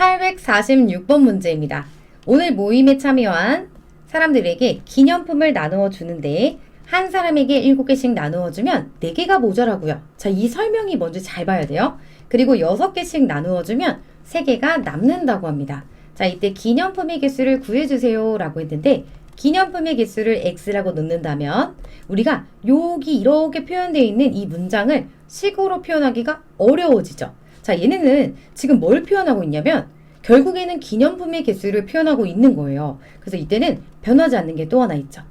846번 문제입니다. 오늘 모임에 참여한 사람들에게 기념품을 나누어 주는데 한 사람에게 7개씩 나누어 주면 4개가 모자라고요. 자, 이 설명이 뭔지 잘 봐야 돼요. 그리고 6개씩 나누어 주면 3개가 남는다고 합니다. 자, 이때 기념품의 개수를 구해 주세요라고 했는데 기념품의 개수를 x라고 넣는다면 우리가 여기 이렇게 표현되어 있는 이 문장을 식으로 표현하기가 어려워지죠. 자, 얘네는 지금 뭘 표현하고 있냐면 결국에는 기념품의 개수를 표현하고 있는 거예요. 그래서 이때는 변하지 않는 게 또 하나 있죠.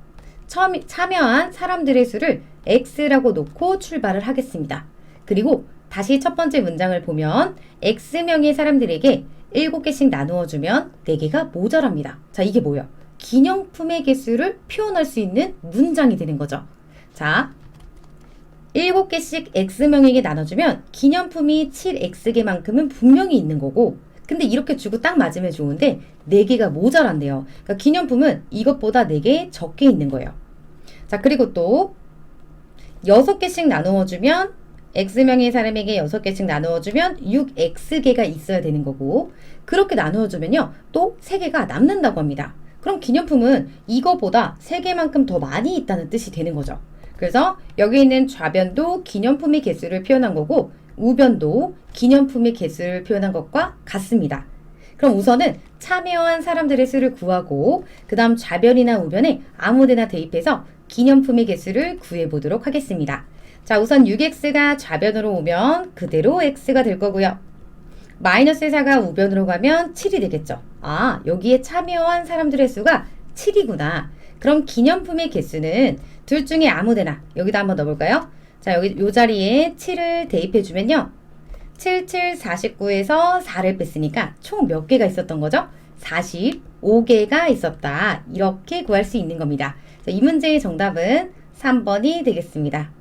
처음 참여한 사람들의 수를 x라고 놓고 출발을 하겠습니다. 그리고 다시 첫 번째 문장을 보면 x명의 사람들에게 7개씩 나누어 주면 4개가 모자랍니다. 자, 이게 뭐예요? 기념품의 개수를 표현할 수 있는 문장이 되는 거죠. 자, 7개씩 X명에게 나눠주면 기념품이 7X개만큼은 분명히 있는 거고 근데 이렇게 주고 딱 맞으면 좋은데 4개가 모자란대요. 그러니까 기념품은 이것보다 4개 적게 있는 거예요. 자, 그리고 또 6개씩 나누어 주면 X명의 사람에게 6개씩 나누어 주면 6X개가 있어야 되는 거고 그렇게 나누어 주면요. 또 3개가 남는다고 합니다. 그럼 기념품은 이거보다 3개만큼 더 많이 있다는 뜻이 되는 거죠. 그래서 여기 있는 좌변도 기념품의 개수를 표현한 거고 우변도 기념품의 개수를 표현한 것과 같습니다. 그럼 우선은 참여한 사람들의 수를 구하고 그 다음 좌변이나 우변에 아무데나 대입해서 기념품의 개수를 구해보도록 하겠습니다. 자 우선 6x가 좌변으로 오면 그대로 x가 될 거고요. 마이너스 4가 우변으로 가면 7이 되겠죠. 아 여기에 참여한 사람들의 수가 7이구나. 그럼 기념품의 개수는 둘 중에 아무데나 여기다 한번 넣어볼까요? 자 여기 요 자리에 7을 대입해 주면요. 7, 7, 49에서 4를 뺐으니까 총 몇 개가 있었던 거죠? 45개가 있었다. 이렇게 구할 수 있는 겁니다. 자, 이 문제의 정답은 3번이 되겠습니다.